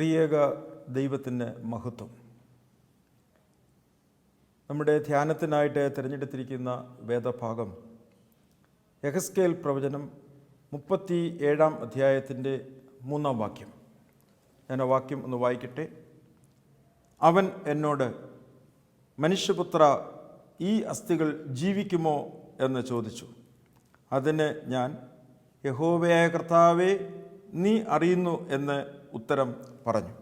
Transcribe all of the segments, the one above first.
ത്രിയേക ദൈവത്തിന് മഹത്വം. നമ്മുടെ ധ്യാനത്തിനായിട്ട് തിരഞ്ഞെടുത്തിരിക്കുന്ന വേദഭാഗം യഹസ്കേൽ പ്രവചനം മുപ്പത്തി ഏഴാം അധ്യായത്തിന്റെ മൂന്നാം വാക്യം. ഞാൻ ആ വാക്യം ഒന്ന് വായിക്കട്ടെ. അവൻ എന്നോട് മനുഷ്യപുത്ര ഈ അസ്ഥികൾ ജീവിക്കുമോ? എന്ന് ചോദിച്ചു. അതിന് ഞാൻ യഹോവയായ കർത്താവെ നീ അറിയുന്നു എന്ന് ഉത്തരം പറഞ്ഞു.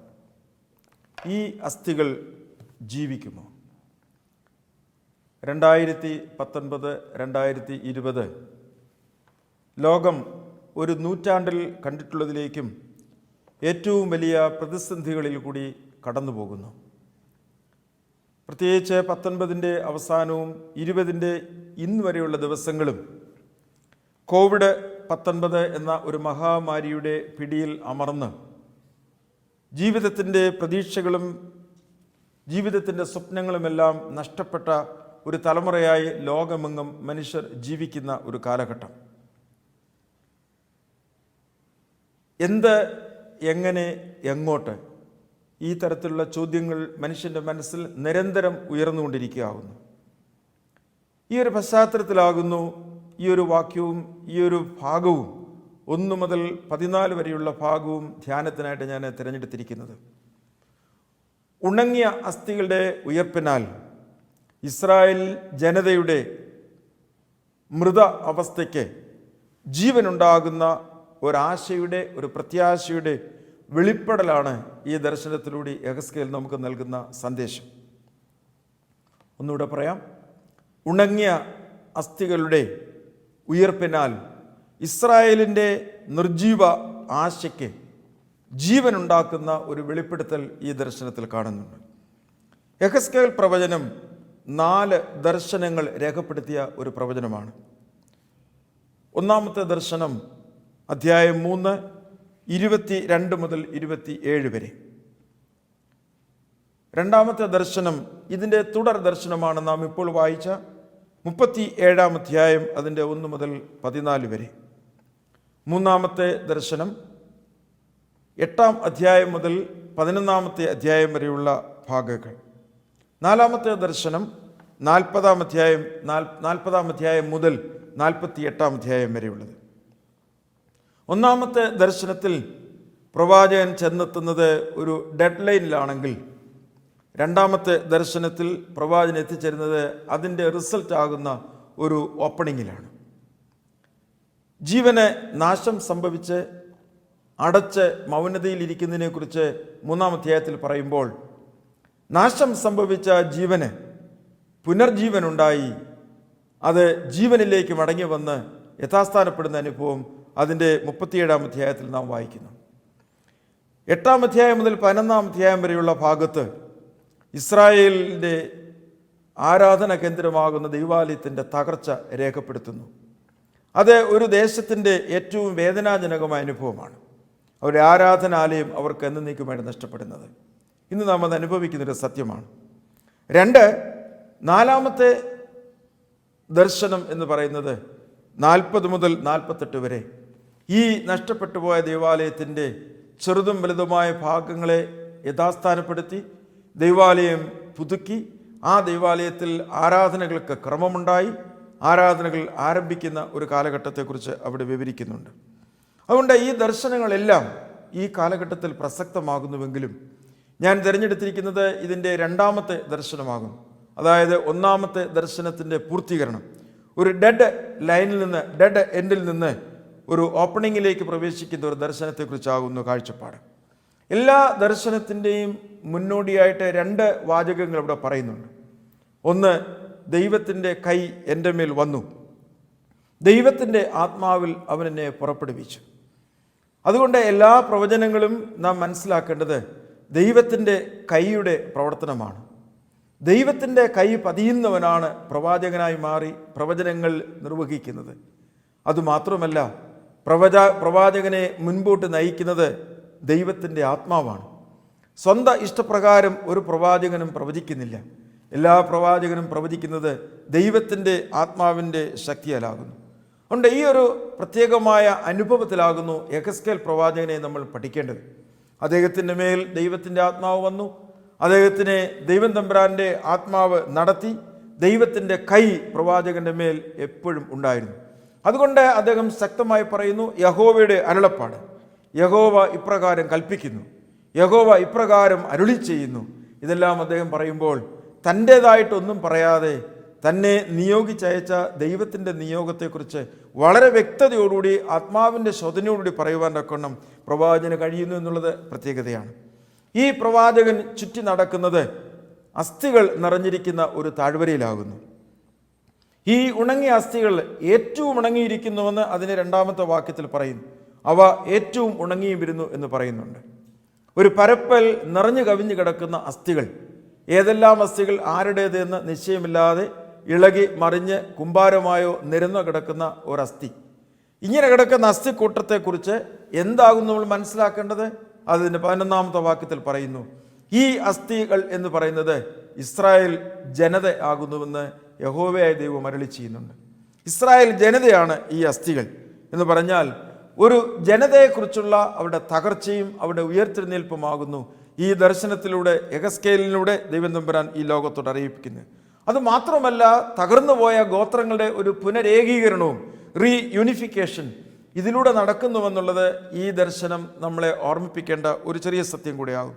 ഈ അസ്ഥികൾ ജീവിക്കുമോ? രണ്ടായിരത്തി പത്തൊൻപത് രണ്ടായിരത്തി ഇരുപത്. ലോകം ഒരു നൂറ്റാണ്ടിൽ കണ്ടിട്ടുള്ളതിലേക്കും ഏറ്റവും വലിയ പ്രതിസന്ധികളിൽ കൂടി കടന്നു പോകുന്നു പ്രത്യേകിച്ച് പത്തൊൻപതിന്റെ അവസാനവും ഇരുപതിന്റെ ഇന്ന് വരെയുള്ള ദിവസങ്ങളും കോവിഡ് പത്തൊൻപത് എന്ന ഒരു മഹാമാരിയുടെ പിടിയിൽ അമർന്ന് ജീവിതത്തിന്റെ പ്രതീക്ഷകളും ജീവിതത്തിന്റെ സ്വപ്നങ്ങളുമെല്ലാം നഷ്ടപ്പെട്ട ഒരു തലമുറയായി ലോകമെങ്ങും മനുഷ്യർ ജീവിക്കുന്ന ഒരു കാലഘട്ടം. എന്ത് എങ്ങനെ എങ്ങോട്ട്? ഈ തരത്തിലുള്ള ചോദ്യങ്ങൾ മനുഷ്യന്റെ മനസ്സിൽ നിരന്തരം ഉയർന്നുകൊണ്ടിരിക്കുകയാകുന്നു ഈ ഒരു പശ്ചാത്തലത്തിലാകുന്നു ഈ ഒരു വാക്യവും ഈ ഒരു ഭാഗവും ഒന്ന് മുതൽ പതിനാല് വരെയുള്ള ഭാഗവും ധ്യാനത്തിനായിട്ട് ഞാൻ തിരഞ്ഞെടുത്തിരിക്കുന്നത്. ഉണങ്ങിയ അസ്ഥികളുടെ ഉയർപ്പിനാൽ ഇസ്രായേൽ ജനതയുടെ മൃത അവസ്ഥയ്ക്ക് ജീവനുണ്ടാകുന്ന ഒരാശയുടെ ഒരു പ്രത്യാശയുടെ വെളിപ്പെടലാണ് ഈ ദർശനത്തിലൂടെ യഹസ്കേൽ നമുക്ക് നൽകുന്ന സന്ദേശം. ഒന്നുകൂടെ പറയാം. ഉണങ്ങിയ അസ്ഥികളുടെ ഉയർപ്പിനാൽ ഇസ്രായേലിന്റെ നിർജീവ ആശയ്ക്ക് ജീവനുണ്ടാക്കുന്ന ഒരു വെളിപ്പെടുത്തൽ ഈ ദർശനത്തിൽ കാണുന്നുണ്ട്. യഹസ്കേൽ പ്രവചനം നാല് ദർശനങ്ങൾ രേഖപ്പെടുത്തിയ ഒരു പ്രവചനമാണ്. ഒന്നാമത്തെ ദർശനം അധ്യായം മൂന്ന് ഇരുപത്തി രണ്ട് മുതൽ ഇരുപത്തി ഏഴ് വരെ. രണ്ടാമത്തെ ദർശനം ഇതിന്റെ തുടർ ദർശനമാണ് നാം ഇപ്പോൾ വായിച്ച മുപ്പത്തി ഏഴാം അധ്യായം അതിന്റെ ഒന്ന് മുതൽ പതിനാല് വരെ. മൂന്നാമത്തെ ദർശനം എട്ടാം അധ്യായം മുതൽ പതിനൊന്നാമത്തെ അധ്യായം വരെയുള്ള ഭാഗങ്ങൾ. നാലാമത്തെ ദർശനം നാൽപ്പതാം അധ്യായം നാൽ നാൽപ്പതാം അധ്യായം മുതൽ നാൽപ്പത്തി എട്ടാം അധ്യായം വരെയുള്ളത്. ഒന്നാമത്തെ ദർശനത്തിൽ പ്രവാചകൻ ചെന്നെത്തുന്നത് ഒരു ഡെഡ് ലൈനിലാണെങ്കിൽ രണ്ടാമത്തെ ദർശനത്തിൽ പ്രവാചകൻ എത്തിച്ചേരുന്നത് അതിന്റെ റിസൾട്ട് ആകുന്ന ഒരു ഓപ്പണിങ്ങിലാണ് ജീവന് നാശം സംഭവിച്ച് അടച്ച് മൗനതയിലിരിക്കുന്നതിനെക്കുറിച്ച് മൂന്നാം അധ്യായത്തിൽ പറയുമ്പോൾ നാശം സംഭവിച്ച ജീവന് പുനർജീവനുണ്ടായി. അത് ജീവനിലേക്ക് മടങ്ങി വന്ന് യഥാസ്ഥാനപ്പെടുന്ന അനുഭവം അതിന്റെ മുപ്പത്തിയേഴാം അധ്യായത്തിൽ നാം വായിക്കുന്നു. എട്ടാം അധ്യായം മുതൽ പതിനൊന്നാം അധ്യായം വരെയുള്ള ഭാഗത്ത് ഇസ്രായേലിന്റെ ആരാധന കേന്ദ്രമാകുന്ന ദൈവാലയത്തിന്റെ തകർച്ച രേഖപ്പെടുത്തുന്നു. അത് ഒരു ദേശത്തിന്റെ ഏറ്റവും വേദനാജനകമായ അനുഭവമാണ്. അവരുടെ ആരാധനാലയം അവർക്ക് എന്നേക്കുമായിട്ട് നഷ്ടപ്പെടുന്നത്. ഇന്ന് നാം അത് അനുഭവിക്കുന്നൊരു സത്യമാണ്. രണ്ട് നാലാമത്തെ ദർശനം എന്ന് പറയുന്നത് നാൽപ്പത് മുതൽ നാൽപ്പത്തെട്ട് വരെ. ഈ നഷ്ടപ്പെട്ടു പോയ ദേവാലയത്തിന്റെ ചെറുതും വലുതുമായ ഭാഗങ്ങളെ യഥാസ്ഥാനപ്പെടുത്തി ദൈവാലയം പുതുക്കി ആ ദൈവാലയത്തിൽ ആരാധനകൾക്ക് ക്രമമുണ്ടായി ആരാധനകൾ ആരംഭിക്കുന്ന ഒരു കാലഘട്ടത്തെക്കുറിച്ച് അവിടെ വിവരിക്കുന്നുണ്ട്. അതുകൊണ്ട് ഈ ദർശനങ്ങളെല്ലാം ഈ കാലഘട്ടത്തിൽ പ്രസക്തമാകുന്നുവെങ്കിലും ഞാൻ തിരഞ്ഞെടുത്തിരിക്കുന്നത് ഇതിന്റെ രണ്ടാമത്തെ ദർശനമാകും. അതായത് ഒന്നാമത്തെ ദർശനത്തിന്റെ പൂർത്തീകരണം. ഒരു ഡെഡ് ലൈനിൽ നിന്ന് ഡെഡ് എൻഡിൽ നിന്ന് ഒരു ഓപ്പണിങ്ങിലേക്ക് പ്രവേശിക്കുന്ന ഒരു ദർശനത്തെക്കുറിച്ചാകുന്നു കാഴ്ചപ്പാട്. എല്ലാ ദർശനത്തിന്റെയും മുന്നോടിയായിട്ട് രണ്ട് വാചകങ്ങൾ ഇവിടെ പറയുന്നുണ്ട്. ഒന്ന് ദൈവത്തിന്റെ കൈ എന്റെ മേൽ വന്നു. ദൈവത്തിന്റെ ആത്മാവിൽ അവൻ എന്നെ പുറപ്പെടുവിച്ചു. അതുകൊണ്ട് എല്ലാ പ്രവചനങ്ങളും നാം മനസ്സിലാക്കേണ്ടത് ദൈവത്തിന്റെ കൈയുടെ പ്രവർത്തനമാണ്. ദൈവത്തിന്റെ കൈ പതിയുന്നവനാണ് പ്രവാചകനായി മാറി പ്രവചനങ്ങൾ നിർവഹിക്കുന്നത്. അതുമാത്രമല്ല പ്രവച പ്രവാചകനെ മുൻപോട്ട് നയിക്കുന്നത് ദൈവത്തിന്റെ ആത്മാവാണ്. സ്വന്തം ഇഷ്ടപ്രകാരം ഒരു പ്രവാചകനും പ്രവചിക്കുന്നില്ല. എല്ലാ പ്രവാചകനും പ്രവചിക്കുന്നത് ദൈവത്തിന്റെ ആത്മാവിന്റെ ശക്തിയാലാകുന്നു. അതുകൊണ്ട് ഈ ഒരു പ്രത്യേകമായ അനുഭവത്തിലാകുന്നു എഹസ്കേൽ പ്രവാചകനെ നമ്മൾ പഠിക്കേണ്ടത്. അദ്ദേഹത്തിന്റെ മേൽ ദൈവത്തിന്റെ ആത്മാവ് വന്നു. അദ്ദേഹത്തിനെ ദൈവം തമ്പുരാന്റെ ആത്മാവ് നടത്തി. ദൈവത്തിന്റെ കൈ പ്രവാചകന്റെ മേൽ എപ്പോഴും ഉണ്ടായിരുന്നു. അതുകൊണ്ട് അദ്ദേഹം ശക്തമായി പറയുന്നു യഹോവയുടെ അരുളപ്പാട്. യഹോവ ഇപ്രകാരം കൽപ്പിക്കുന്നു. യഹോവ ഇപ്രകാരം അരുളി ചെയ്യുന്നു ഇതെല്ലാം അദ്ദേഹം പറയുമ്പോൾ തന്റേതായിട്ടൊന്നും പറയാതെ തന്നെ നിയോഗിച്ചയച്ച ദൈവത്തിന്റെ നിയോഗത്തെക്കുറിച്ച് വളരെ വ്യക്തതയോടുകൂടി ആത്മാവിന്റെ ശോധനയോടുകൂടി പറയുവാൻ തക്കണം പ്രവാചകന് കഴിയുന്നു എന്നുള്ളത് പ്രത്യേകതയാണ്. ഈ പ്രവാചകൻ ചുറ്റി നടക്കുന്നത് അസ്ഥികൾ നിറഞ്ഞിരിക്കുന്ന ഒരു താഴ്വരയിലാകുന്നു. ഈ ഉണങ്ങിയ അസ്ഥികൾ ഏറ്റവും ഉണങ്ങിയിരിക്കുന്നുവെന്ന് അതിന് രണ്ടാമത്തെ വാക്യത്തിൽ പറയുന്നു. അവ ഏറ്റവും ഉണങ്ങിയും വരുന്നു എന്ന് പറയുന്നുണ്ട്. ഒരു പരപ്പൽ നിറഞ്ഞു കവിഞ്ഞു കിടക്കുന്ന അസ്ഥികൾ ഏതെല്ലാം അസ്ഥികൾ ആരുടേതെന്ന് നിശ്ചയമില്ലാതെ ഇളകി മറിഞ്ഞ് കുമ്പാരമായോ നിരന്നോ കിടക്കുന്ന ഒരസ്ഥി. ഇങ്ങനെ കിടക്കുന്ന അസ്ഥിക്കൂട്ടത്തെക്കുറിച്ച് എന്താകും നമ്മൾ മനസ്സിലാക്കേണ്ടത്? അതിന്റെ പതിനൊന്നാമത്തെ വാക്യത്തിൽ പറയുന്നു ഈ അസ്ഥികൾ എന്ന് പറയുന്നത് ഇസ്രായേൽ ജനത ആകുന്നുവെന്ന് യഹോവയായ ദൈവം അരളി ചെയ്യുന്നുണ്ട്. ഇസ്രായേൽ ജനതയാണ് ഈ അസ്ഥികൾ എന്ന് പറഞ്ഞാൽ ഒരു ജനതയെക്കുറിച്ചുള്ള അവരുടെ തകർച്ചയും അവരുടെ ഉയർത്തെഴുന്നേൽപ്പുമാകുന്നു ഈ ദർശനത്തിലൂടെ എഗസ്കേലിലൂടെ ദൈവം തമ്പുരാൻ ഈ ലോകത്തോട് അറിയിപ്പിക്കുന്നത് അതുമാത്രമല്ല തകർന്നു പോയ ഗോത്രങ്ങളുടെ ഒരു പുനരേകീകരണവും റീ യൂണിഫിക്കേഷൻ ഇതിലൂടെ നടക്കുന്നുവെന്നുള്ളത് ഈ ദർശനം നമ്മളെ ഓർമ്മിപ്പിക്കേണ്ട ഒരു ചെറിയ സത്യം കൂടിയാകും.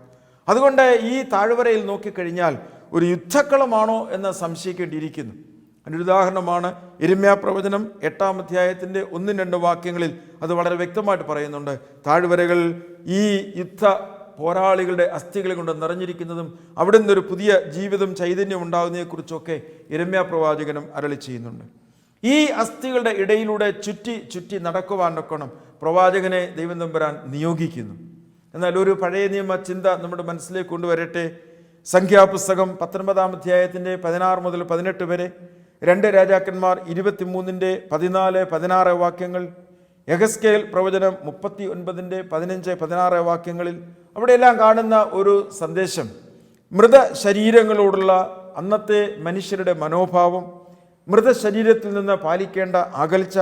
അതുകൊണ്ട് ഈ താഴ്വരയിൽ നോക്കിക്കഴിഞ്ഞാൽ ഒരു യുദ്ധക്കളമാണോ എന്ന് സംശയിക്കേണ്ടിയിരിക്കുന്നു. അതിന്റെ ഉദാഹരണമാണ് എരുമ്യാ പ്രവചനം എട്ടാം അധ്യായത്തിന്റെ ഒന്നും രണ്ട് വാക്യങ്ങളിൽ അത് വളരെ വ്യക്തമായിട്ട് പറയുന്നുണ്ട്. താഴ്വരകൾ ഈ യുദ്ധ പോരാളികളുടെ അസ്ഥികൾ കൊണ്ട് നിറഞ്ഞിരിക്കുന്നതും അവിടെ നിന്നൊരു പുതിയ ജീവിതം ചൈതന്യം ഉണ്ടാകുന്നതിനെക്കുറിച്ചൊക്കെ എരമ്യാ പ്രവാചകനും അരളി ചെയ്യുന്നുണ്ട്. ഈ അസ്ഥികളുടെ ഇടയിലൂടെ ചുറ്റി ചുറ്റി നടക്കുവാനൊക്കണം പ്രവാചകനെ ദൈവം തമ്പുരാൻ നിയോഗിക്കുന്നു. എന്നാൽ ഒരു പഴയ നിയമ ചിന്ത നമ്മുടെ മനസ്സിലേക്ക് കൊണ്ടുവരട്ടെ. സംഖ്യാപുസ്തകം പത്തൊൻപതാം അധ്യായത്തിന്റെ പതിനാറ് മുതൽ പതിനെട്ട് വരെ രണ്ട് രാജാക്കന്മാർ ഇരുപത്തിമൂന്നിന്റെ പതിനാല് പതിനാറ് വാക്യങ്ങൾ യഹസ്കേൽ പ്രവചനം മുപ്പത്തി ഒൻപതിന്റെ പതിനഞ്ച് പതിനാറ് വാക്യങ്ങളിൽ അവിടെയെല്ലാം കാണുന്ന ഒരു സന്ദേശം. മൃതശരീരങ്ങളോടുള്ള അന്നത്തെ മനുഷ്യരുടെ മനോഭാവം മൃതശരീരത്തിൽ നിന്ന് പാലിക്കേണ്ട അകൽച്ച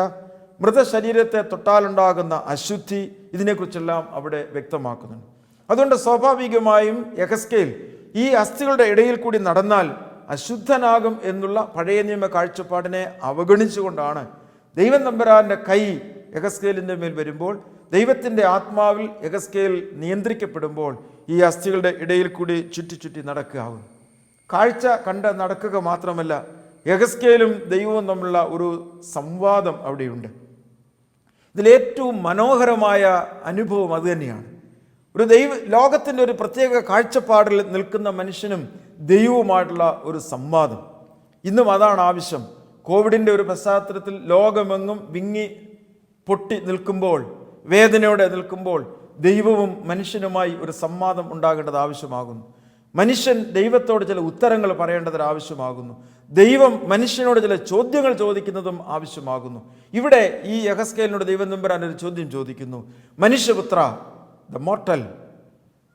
മൃതശരീരത്തെ തൊട്ടാലുണ്ടാകുന്ന അശുദ്ധി ഇതിനെക്കുറിച്ചെല്ലാം അവിടെ വ്യക്തമാക്കുന്നുണ്ട്. അതുകൊണ്ട് സ്വാഭാവികമായും യഹസ്കേൽ ഈ അസ്ഥികളുടെ ഇടയിൽ കൂടി നടന്നാൽ അശുദ്ധനാകും എന്നുള്ള പഴയ നിയമ കാഴ്ചപ്പാടിനെ അവഗണിച്ചുകൊണ്ടാണ് ദൈവം നമ്പരാന്റെ കൈ യഹസ്കേലിന്റെ മേൽ വരുമ്പോൾ ദൈവത്തിന്റെ ആത്മാവിൽ യഹസ്കേൽ നിയന്ത്രിക്കപ്പെടുമ്പോൾ ഈ അസ്ഥികളുടെ ഇടയിൽ കൂടി ചുറ്റി ചുറ്റി നടക്കുകയാകും കാഴ്ച കണ്ട് നടക്കുക മാത്രമല്ല യഹസ്കേലും ദൈവവും തമ്മിലുള്ള ഒരു സംവാദം അവിടെയുണ്ട്. ഇതിലേറ്റവും മനോഹരമായ അനുഭവം അതുതന്നെയാണ് ഒരു ദൈവ ലോകത്തിന്റെ ഒരു പ്രത്യേക കാഴ്ചപ്പാടിൽ നിൽക്കുന്ന മനുഷ്യനും ദൈവവുമായിട്ടുള്ള ഒരു സംവാദം. ഇന്നും അതാണ് ആവശ്യം. കോവിഡിന്റെ ഒരു പശ്ചാത്തലത്തിൽ ലോകമെങ്ങും വിങ്ങി പൊട്ടി നിൽക്കുമ്പോൾ വേദനയോടെ നിൽക്കുമ്പോൾ ദൈവവും മനുഷ്യനുമായി ഒരു സംവാദം ഉണ്ടാകേണ്ടത് ആവശ്യമാകുന്നു. മനുഷ്യൻ ദൈവത്തോട് ചില ഉത്തരങ്ങൾ പറയേണ്ടത് ആവശ്യമാകുന്നു. ദൈവം മനുഷ്യനോട് ചില ചോദ്യങ്ങൾ ചോദിക്കുന്നതും ആവശ്യമാകുന്നു. ഇവിടെ ഈ യഹസ്കേലിനോട് ദൈവം നമ്പരാൻ ഒരു ചോദ്യം ചോദിക്കുന്നു. മനുഷ്യപുത്ര ദ മോർട്ടൽ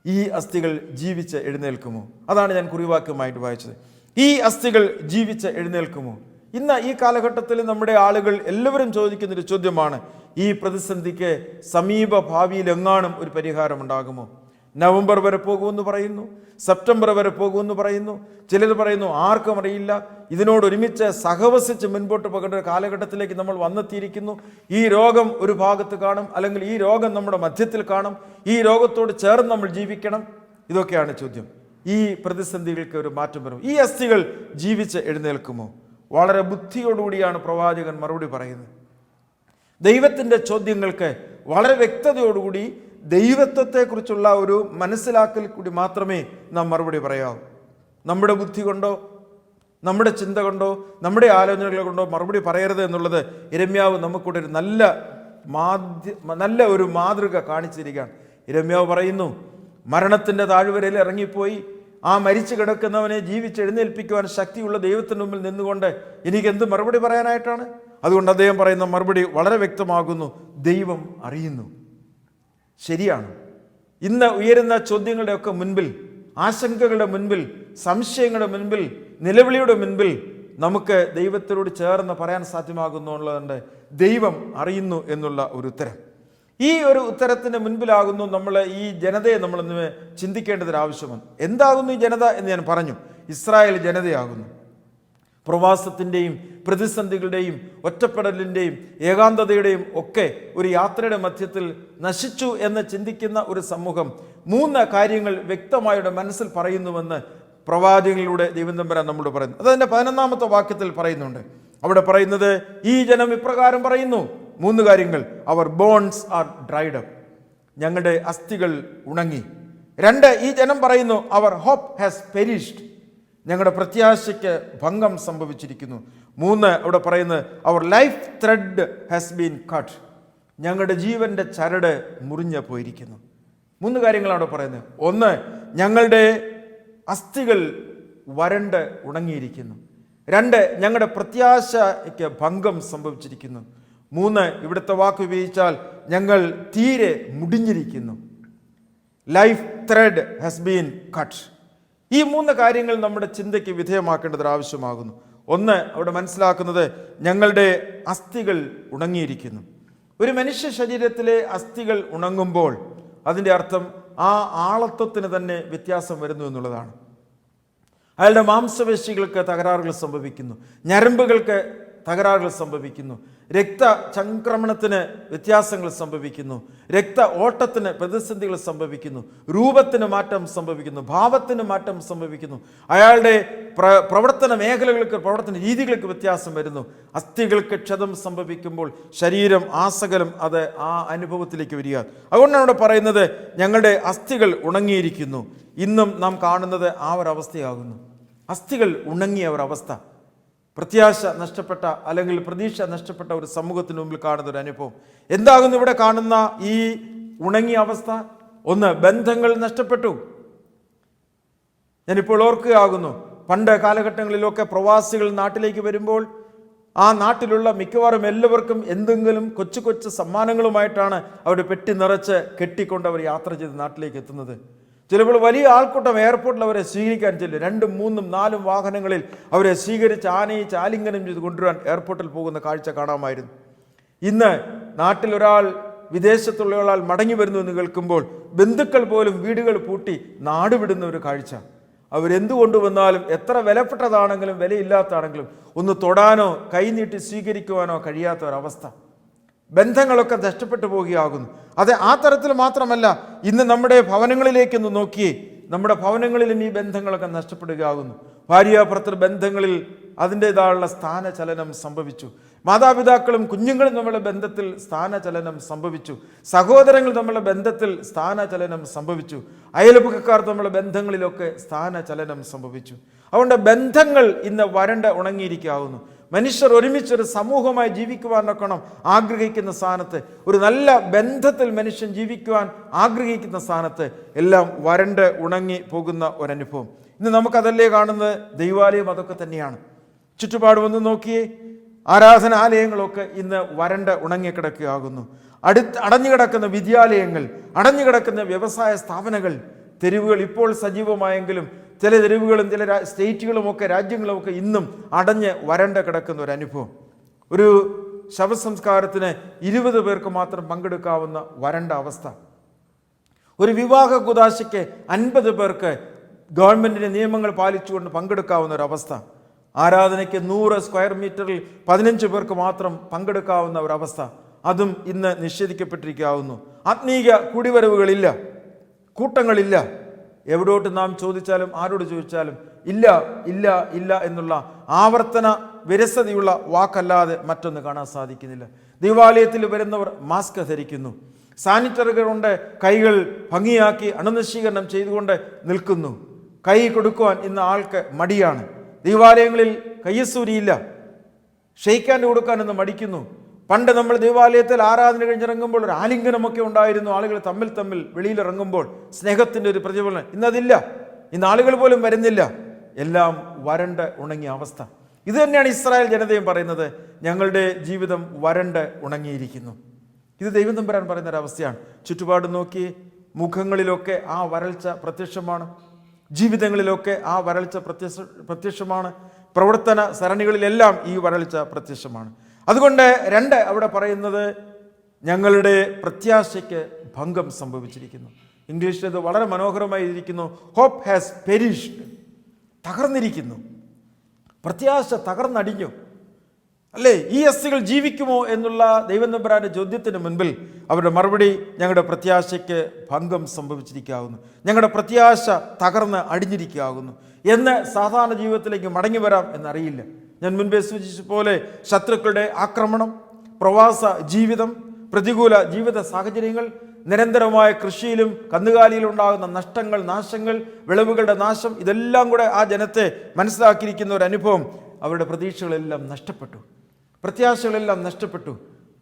ഈ അസ്ഥികൾ ജീവിച്ച് എഴുന്നേൽക്കുമോ? അതാണ് ഞാൻ കുറിവാക്യമായിട്ട് വായിച്ചത്. ഈ അസ്ഥികൾ ജീവിച്ച് എഴുന്നേൽക്കുമോ? ഇന്ന് ഈ കാലഘട്ടത്തിൽ നമ്മുടെ ആളുകൾ എല്ലാവരും ചോദിക്കുന്നൊരു ചോദ്യമാണ് ഈ പ്രതിസന്ധിക്ക് സമീപ ഭാവിയിൽ എങ്ങാനും ഒരു പരിഹാരം ഉണ്ടാകുമോ? നവംബർ വരെ പോകുമെന്ന് പറയുന്നു സെപ്റ്റംബർ വരെ പോകുമെന്ന് പറയുന്നു ചിലർ പറയുന്നു ആർക്കും അറിയില്ല. ഇതിനോട് ഒരുമിച്ച് സഹവസിച്ച് മുൻപോട്ട് പോകേണ്ട ഒരു കാലഘട്ടത്തിലേക്ക് നമ്മൾ വന്നെത്തിയിരിക്കുന്നു. ഈ രോഗം ഒരു ഭാഗത്ത് കാണും അല്ലെങ്കിൽ ഈ രോഗം നമ്മുടെ മധ്യത്തിൽ കാണും. ഈ രോഗത്തോട് ചേർന്ന് നമ്മൾ ജീവിക്കണം. ഇതൊക്കെയാണ് ചോദ്യം. ഈ പ്രതിസന്ധികൾക്ക് ഒരു മാറ്റം വരും. ഈ അസ്ഥികൾ ജീവിച്ച് എഴുന്നേൽക്കുമോ? വളരെ ബുദ്ധിയോടുകൂടിയാണ് പ്രവാചകൻ മറുപടി പറയുന്നത്. ദൈവത്തിന്റെ ചോദ്യങ്ങൾക്ക് വളരെ വ്യക്തതയോടുകൂടി ദൈവത്വത്തെക്കുറിച്ചുള്ള ഒരു മനസ്സിലാക്കൽ കൂടി മാത്രമേ നാം മറുപടി പറയാവൂ. നമ്മുടെ ബുദ്ധി കൊണ്ടോ നമ്മുടെ ചിന്ത കൊണ്ടോ നമ്മുടെ ആലോചനകൾ കൊണ്ടോ മറുപടി പറയരുത് എന്നുള്ളത് ഇരമ്യാവ് നമുക്കൂടെ ഒരു നല്ല മാധ്യ നല്ല ഒരു മാതൃക കാണിച്ചിരിക്കുകയാണ്. ഇരമ്യാവ് പറയുന്നു മരണത്തിന്റെ താഴ്വരയിൽ ഇറങ്ങിപ്പോയി. ആ മരിച്ചു കിടക്കുന്നവനെ ജീവിച്ചെഴുന്നേൽപ്പിക്കുവാൻ ശക്തിയുള്ള ദൈവത്തിന് മുമ്പിൽ നിന്നുകൊണ്ട് എനിക്ക് എന്ത് മറുപടി പറയാനായിട്ടാണ്? അതുകൊണ്ട് അദ്ദേഹം പറയുന്ന മറുപടി വളരെ വ്യക്തമാകുന്നു. ദൈവം അറിയുന്നു. ശരിയാണ്. ഇന്ന് ഉയരുന്ന ചോദ്യങ്ങളുടെയൊക്കെ മുൻപിൽ ആശങ്കകളുടെ മുൻപിൽ സംശയങ്ങളുടെ മുൻപിൽ നിലവിളിയുടെ മുൻപിൽ നമുക്ക് ദൈവത്തിനോട് ചേർന്ന് പറയാൻ സാധ്യമാകുന്നു എന്നുള്ളതുകൊണ്ട് ദൈവം അറിയുന്നു എന്നുള്ള ഒരു ഉത്തരം. ഈ ഒരു ഉത്തരത്തിന് മുൻപിലാകുന്നു നമ്മൾ ഈ ജനതയെ നമ്മളൊന്ന് ചിന്തിക്കേണ്ടതൊരു ആവശ്യമാണ് എന്താകുന്നു ഈ ജനത എന്ന് ഞാൻ പറഞ്ഞു. ഇസ്രായേൽ ജനതയാകുന്നു. പ്രവാസത്തിന്റെയും പ്രതിസന്ധികളുടെയും ഒറ്റപ്പെടലിന്റെയും ഏകാന്തതയുടെയും ഒക്കെ ഒരു യാത്രയുടെ മധ്യത്തിൽ നശിച്ചു എന്ന് ചിന്തിക്കുന്ന ഒരു സമൂഹം മൂന്ന് കാര്യങ്ങൾ വ്യക്തമായുടെ മനസ്സിൽ പറയുന്നുവെന്ന് പ്രവാചകങ്ങളിലൂടെ ദൈവം തമ്പരാൻ നമ്മോട് അത് അതതിന്റെ പതിനൊന്നാമത്തെ വാക്യത്തിൽ പറയുന്നുണ്ട്. അവിടെ പറയുന്നത് ഈ ജനം ഇപ്രകാരം പറയുന്നു. മൂന്ന് കാര്യങ്ങൾ. അവർ ബോൺസ് ആർ ഡ്രൈഡ് അപ്പ്. ഞങ്ങളുടെ അസ്ഥികൾ ഉണങ്ങി. രണ്ട് ഈ ജനം പറയുന്നു അവർ ഹോപ്പ് ഹാസ് പെരിഷ്ഡ്. ഞങ്ങളുടെ പ്രത്യാശയ്ക്ക് ഭംഗം സംഭവിച്ചിരിക്കുന്നു. മൂന്ന് അവിടെ പറയുന്നത് അവർ life thread has been cut ഞങ്ങളുടെ ജീവന്റെ ചരട് മുറിഞ്ഞു പോയിരിക്കുന്നു. മൂന്ന് കാര്യങ്ങളാണ് അവിടെ പറയുന്നത്. ഒന്ന് ഞങ്ങളുടെ അസ്ഥികൾ വരണ്ട് ഉണങ്ങിയിരിക്കുന്നു. രണ്ട് ഞങ്ങളുടെ പ്രത്യാശയ്ക്ക് ഭംഗം സംഭവിച്ചിരിക്കുന്നു. മൂന്ന് ഇവിടുത്തെ വാക്ക് ഉപയോഗിച്ചാൽ ഞങ്ങൾ തീരെ മുടിഞ്ഞിരിക്കുന്നു. Life thread has been cut ഈ മൂന്ന് കാര്യങ്ങൾ നമ്മുടെ ചിന്തയ്ക്ക് വിധേയമാക്കേണ്ടത് ആവശ്യമാകുന്നു. ഒന്ന് അവിടെ മനസ്സിലാക്കുന്നത് ഞങ്ങളുടെ അസ്ഥികൾ ഉണങ്ങിയിരിക്കുന്നു. ഒരു മനുഷ്യ ശരീരത്തിലെ അസ്ഥികൾ ഉണങ്ങുമ്പോൾ അതിന്റെ അർത്ഥം ആ ആളത്വത്തിന് തന്നെ വ്യത്യാസം വരുന്നു എന്നുള്ളതാണ്. അയാളുടെ മാംസപേശികൾക്ക് തകരാറുകൾ സംഭവിക്കുന്നു. ഞരമ്പുകൾക്ക് തകരാറുകൾ സംഭവിക്കുന്നു. രക്തചംക്രമണത്തിന് വ്യത്യാസങ്ങൾ സംഭവിക്കുന്നു. രക്ത ഓട്ടത്തിന് പ്രതിസന്ധികൾ സംഭവിക്കുന്നു. രൂപത്തിന് മാറ്റം സംഭവിക്കുന്നു. ഭാവത്തിന് മാറ്റം സംഭവിക്കുന്നു. അയാളുടെ പ്ര പ്രവർത്തന മേഖലകൾക്ക് പ്രവർത്തന രീതികൾക്ക് വ്യത്യാസം വരുന്നു. അസ്ഥികൾക്ക് ക്ഷതം സംഭവിക്കുമ്പോൾ ശരീരം ആസകലം അത് ആ അനുഭവത്തിലേക്ക് വരിക. അതുകൊണ്ടാണ് ഇവിടെ പറയുന്നത് ഞങ്ങളുടെ അസ്ഥികൾ ഉണങ്ങിയിരിക്കുന്നു. ഇന്നും നാം കാണുന്നത് ആ ഒരവസ്ഥയാകുന്നു. അസ്ഥികൾ ഉണങ്ങിയ ഒരവസ്ഥ. പ്രത്യാശ നഷ്ടപ്പെട്ട അല്ലെങ്കിൽ പ്രതീക്ഷ നഷ്ടപ്പെട്ട ഒരു സമൂഹത്തിന് മുമ്പിൽ കാണുന്ന ഒരു അനുഭവം. എന്താകുന്നു ഇവിടെ കാണുന്ന ഈ ഉണങ്ങിയ അവസ്ഥ? ഒന്ന് ബന്ധങ്ങൾ നഷ്ടപ്പെട്ടു. ഞാനിപ്പോൾ ഓർക്കുകയാകുന്നു പണ്ട് കാലഘട്ടങ്ങളിലൊക്കെ പ്രവാസികൾ നാട്ടിലേക്ക് വരുമ്പോൾ ആ നാട്ടിലുള്ള മിക്കവാറും എല്ലാവർക്കും എന്തെങ്കിലും കൊച്ചു കൊച്ചു സമ്മാനങ്ങളുമായിട്ടാണ് അവരുടെ പെട്ടി നിറച്ച് കെട്ടിക്കൊണ്ട് അവർ യാത്ര ചെയ്ത് നാട്ടിലേക്ക് എത്തുന്നത്. ചിലപ്പോൾ വലിയ ആൾക്കൂട്ടം എയർപോർട്ടിൽ അവരെ സ്വീകരിക്കാൻ ചെല്ലും. രണ്ടും മൂന്നും നാലും വാഹനങ്ങളിൽ അവരെ സ്വീകരിച്ച് ആനയിച്ച് ആലിംഗനം ചെയ്ത് കൊണ്ടുവരാൻ എയർപോർട്ടിൽ പോകുന്ന കാഴ്ച കാണാമായിരുന്നു. ഇന്ന് നാട്ടിൽ ഒരാൾ വിദേശത്തുള്ള ഒരാൾ മടങ്ങി വരുന്നു എന്ന് കേൾക്കുമ്പോൾ ബന്ധുക്കൾ പോലും വീടുകൾ പൂട്ടി നാടുവിടുന്ന ഒരു കാഴ്ച. അവരെന്തുകൊണ്ട് വന്നാലും എത്ര വിലപ്പെട്ടതാണെങ്കിലും വിലയില്ലാത്തതാണെങ്കിലും ഒന്ന് തൊടാനോ കൈനീട്ടി സ്വീകരിക്കുവാനോ കഴിയാത്ത ഒരവസ്ഥ. ബന്ധങ്ങളൊക്കെ നഷ്ടപ്പെട്ടു പോവുകയാകുന്നു അത് ആ തരത്തിൽ മാത്രമല്ല ഇന്ന് നമ്മുടെ ഭവനങ്ങളിലേക്കൊന്ന് നോക്കി നമ്മുടെ ഭവനങ്ങളിലും ഈ ബന്ധങ്ങളൊക്കെ നഷ്ടപ്പെടുകയാകുന്നു. ഭാര്യാഭർത്തൃ ബന്ധങ്ങളിൽ അതിന്റെതായുള്ള സ്ഥാനചലനം സംഭവിച്ചു. മാതാപിതാക്കളും കുഞ്ഞുങ്ങളും നമ്മുടെ ബന്ധത്തിൽ സ്ഥാനചലനം സംഭവിച്ചു. സഹോദരങ്ങൾ നമ്മുടെ ബന്ധത്തിൽ സ്ഥാനചലനം സംഭവിച്ചു. അയൽപക്കക്കാർ നമ്മുടെ ബന്ധങ്ങളിലൊക്കെ സ്ഥാനചലനം സംഭവിച്ചു. അതുകൊണ്ട് ബന്ധങ്ങൾ ഇന്ന് വരണ്ട ഉണങ്ങിയിരിക്കാവുന്നു മനുഷ്യർ ഒരുമിച്ചൊരു സമൂഹമായി ജീവിക്കുവാനൊക്കണം ആഗ്രഹിക്കുന്ന സ്ഥാനത്ത്. ഒരു നല്ല ബന്ധത്തിൽ മനുഷ്യൻ ജീവിക്കുവാൻ ആഗ്രഹിക്കുന്ന സ്ഥാനത്ത് എല്ലാം വരണ്ട് ഉണങ്ങി പോകുന്ന ഒരനുഭവം. ഇന്ന് നമുക്കതല്ലേ കാണുന്നത്? ദൈവാലയം അതൊക്കെ തന്നെയാണ്. ചുറ്റുപാട് വന്ന് നോക്കിയേ ആരാധനാലയങ്ങളൊക്കെ ഇന്ന് വരണ്ട് ഉണങ്ങിക്കിടക്കുകയാകുന്നു അടുത്ത് അടഞ്ഞു കിടക്കുന്ന വിദ്യാലയങ്ങൾ അടഞ്ഞു കിടക്കുന്ന വ്യവസായ സ്ഥാപനങ്ങൾ തെരുവുകൾ ഇപ്പോൾ സജീവമായെങ്കിലും ചില തെരുവുകളും ചില സ്റ്റേറ്റുകളുമൊക്കെ രാജ്യങ്ങളുമൊക്കെ ഇന്നും അടഞ്ഞ് വരണ്ട കിടക്കുന്ന ഒരു അനുഭവം. ഒരു ശവസംസ്കാരത്തിന് ഇരുപത് പേർക്ക് മാത്രം പങ്കെടുക്കാവുന്ന വരണ്ട അവസ്ഥ. ഒരു വിവാഹ കുദാശയ്ക്ക് അൻപത് പേർക്ക് ഗവൺമെന്റിന്റെ നിയമങ്ങൾ പാലിച്ചുകൊണ്ട് പങ്കെടുക്കാവുന്ന ഒരവസ്ഥ ആരാധനയ്ക്ക് നൂറ് സ്ക്വയർ മീറ്ററിൽ പതിനഞ്ച് പേർക്ക് മാത്രം പങ്കെടുക്കാവുന്ന ഒരവസ്ഥ അതും ഇന്ന് നിഷേധിക്കപ്പെട്ടിരിക്കാവുന്നു ആത്മീയ കുടിവരവുകളില്ല. കൂട്ടങ്ങളില്ല. എവിടോട്ട് നാം ചോദിച്ചാലും ആരോട് ചോദിച്ചാലും ഇല്ല ഇല്ല ഇല്ല എന്നുള്ള ആവർത്തന വിരസതയുള്ള വാക്കല്ലാതെ മറ്റൊന്ന് കാണാൻ സാധിക്കുന്നില്ല. ദൈവാലയത്തിൽ വരുന്നവർ മാസ്ക് ധരിക്കുന്നു. സാനിറ്ററുകൾ കൊണ്ട് കൈകൾ ഭംഗിയാക്കി അണുനശീകരണം ചെയ്തുകൊണ്ട് നിൽക്കുന്നു. കൈ കൊടുക്കുവാൻ ഇന്ന് ആൾക്ക് മടിയാണ്. ദൈവാലയങ്ങളിൽ കയ്യസൂരിയില്ല ഷെയ്ക്കാന്റെ കൊടുക്കാൻ ഇന്ന് മടിക്കുന്നു. പണ്ട് നമ്മൾ ദേവാലയത്തിൽ ആരാധന കഴിഞ്ഞിറങ്ങുമ്പോൾ ഒരു ആലിംഗനമൊക്കെ ഉണ്ടായിരുന്നു. ആളുകൾ തമ്മിൽ തമ്മിൽ വെളിയിലിറങ്ങുമ്പോൾ സ്നേഹത്തിന്റെ ഒരു പ്രതിഫലനം. ഇന്നതില്ല. ഇന്ന് ആളുകൾ പോലും വരുന്നില്ല. എല്ലാം വരണ്ട ഉണങ്ങിയ അവസ്ഥ. ഇത് തന്നെയാണ് ഇസ്രായേൽ ജനതയും പറയുന്നത്. ഞങ്ങളുടെ ജീവിതം വരണ്ട് ഉണങ്ങിയിരിക്കുന്നു. ഇത് ദൈവം തമ്പുരാൻ പറയുന്ന ഒരവസ്ഥയാണ് ചുറ്റുപാട് നോക്കി മുഖങ്ങളിലൊക്കെ ആ വരൾച്ച പ്രത്യക്ഷമാണ്. ജീവിതങ്ങളിലൊക്കെ ആ വരൾച്ച പ്രത്യക്ഷ പ്രത്യക്ഷമാണ്. പ്രവർത്തന സരണികളിലെല്ലാം ഈ വരൾച്ച പ്രത്യക്ഷമാണ്. അതുകൊണ്ട് രണ്ട് അവിടെ പറയുന്നത് ഞങ്ങളുടെ പ്രത്യാശയ്ക്ക് ഭംഗം സംഭവിച്ചിരിക്കുന്നു. ഇംഗ്ലീഷിൽ ഇത് വളരെ മനോഹരമായി ഇരിക്കുന്നു ഹോപ്പ് ഹാസ് പെരിഷ്ഡ് തകർന്നിരിക്കുന്നു. പ്രത്യാശ തകർന്നടിഞ്ഞു. അല്ലേ? ഈ അസ്ഥികൾ ജീവിക്കുമോ എന്നുള്ള ദൈവം നമ്പരാന്റെ ചോദ്യത്തിന് മുൻപിൽ അവരുടെ മറുപടി ഞങ്ങളുടെ പ്രത്യാശയ്ക്ക് ഭംഗം സംഭവിച്ചിരിക്കാവുന്നു. ഞങ്ങളുടെ പ്രത്യാശ തകർന്ന് അടിഞ്ഞിരിക്കാവുന്നു. എന്ന് സാധാരണ ജീവിതത്തിലേക്ക് മടങ്ങി വരാം എന്നറിയില്ല. ഞാൻ മുൻപേ സൂചിച്ച പോലെ ശത്രുക്കളുടെ ആക്രമണം പ്രവാസ ജീവിതം പ്രതികൂല ജീവിത സാഹചര്യങ്ങൾ നിരന്തരമായ കൃഷിയിലും കന്നുകാലിയിലും ഉണ്ടാകുന്ന നഷ്ടങ്ങൾ നാശങ്ങൾ വിളവുകളുടെ നാശം ഇതെല്ലാം കൂടെ ആ ജനത്തെ മനസ്സിലാക്കിയിരിക്കുന്ന ഒരു അനുഭവം അവരുടെ പ്രതീക്ഷകളെല്ലാം നഷ്ടപ്പെട്ടു. പ്രത്യാശകളെല്ലാം നഷ്ടപ്പെട്ടു.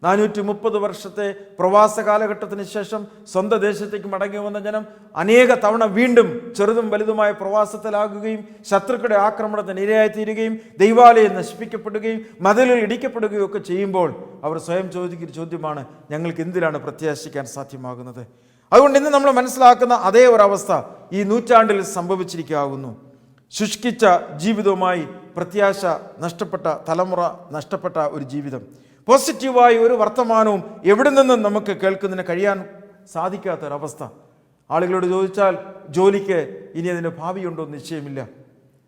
നാനൂറ്റി മുപ്പത് വർഷത്തെ പ്രവാസ കാലഘട്ടത്തിന് ശേഷം സ്വന്തം ദേശത്തേക്ക് മടങ്ങി വന്ന ജനം അനേക തവണ വീണ്ടും ചെറുതും വലുതുമായ പ്രവാസത്തിലാകുകയും ശത്രുക്കളുടെ ആക്രമണത്തിന് ഇരയായിത്തീരുകയും ദൈവാലയം നശിപ്പിക്കപ്പെടുകയും മതിലിൽ ഇടിക്കപ്പെടുകയും ഒക്കെ ചെയ്യുമ്പോൾ അവർ സ്വയം ചോദിക്കുന്ന ചോദ്യമാണ് ഞങ്ങൾക്ക് എന്തിനാണ് പ്രത്യാശിക്കാൻ സാധ്യമാകുന്നത്? അതുകൊണ്ട് ഇന്ന് നമ്മൾ മനസ്സിലാക്കുന്ന അതേ ഒരവസ്ഥ ഈ നൂറ്റാണ്ടിൽ സംഭവിച്ചിരിക്കാവുന്നു ശുഷ്കിച്ച ജീവിതവുമായി പ്രത്യാശ നഷ്ടപ്പെട്ട തലമുറ നഷ്ടപ്പെട്ട ഒരു ജീവിതം. പോസിറ്റീവായി ഒരു വർത്തമാനവും എവിടെ നിന്നും നമുക്ക് കേൾക്കുന്നതിന് കഴിയാൻ സാധിക്കാത്തൊരവസ്ഥ. ആളുകളോട് ചോദിച്ചാൽ ജോലിക്ക് ഇനി അതിന് ഭാവിയുണ്ടോ നിശ്ചയമില്ല.